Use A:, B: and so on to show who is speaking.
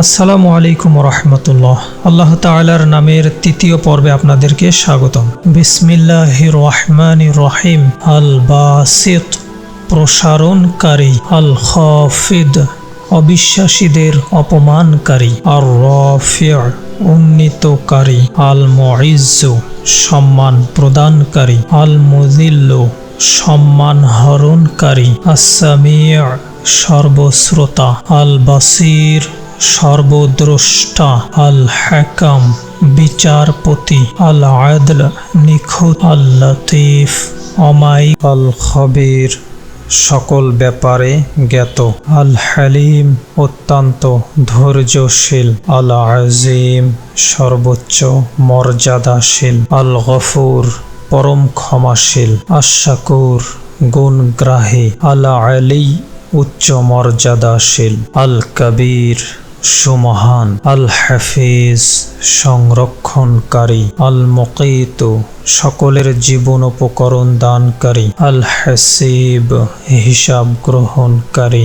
A: আসসালামু আলাইকুম রহমতুল্লাহ। আল্লাহ তাআলার নামের তৃতীয় পর্বে আপনাদেরকে স্বাগতম। বিসমিল্লাহ রহমান রহিম। আল বাসিত প্রসারণকারী আল খাফিদ অবিশ্বাসীদের অপমানকারী আর রফিয়া উন্নীতকারী আল মুইজ্জু সম্মান প্রদানকারী আল মুজিল্লু সম্মান হরণকারী আসামিয়া সর্বশ্রোতা আল বাসির সর্বদ্রষ্টা আল হ্যাকাম বিচারপতি আল আদল নিখুঁত আল লতিফ অমাই আল খবির সকল ব্যাপারে জ্ঞাত। আল হালিম অত্যন্ত ধৈর্যশীল আল আজিম সর্বোচ্চ মর্যাদাশীল আল গফুর পরম ক্ষমাশীল আশাকুর গুণগ্রাহী আল আলী উচ্চ মর্যাদাশীল আল কবির সুমহান আল হাফিজ সংরক্ষণকারী আল মকিত সকলের জীবন উপকরণ দানকারী আল হাসিব হিসাব গ্রহণকারী।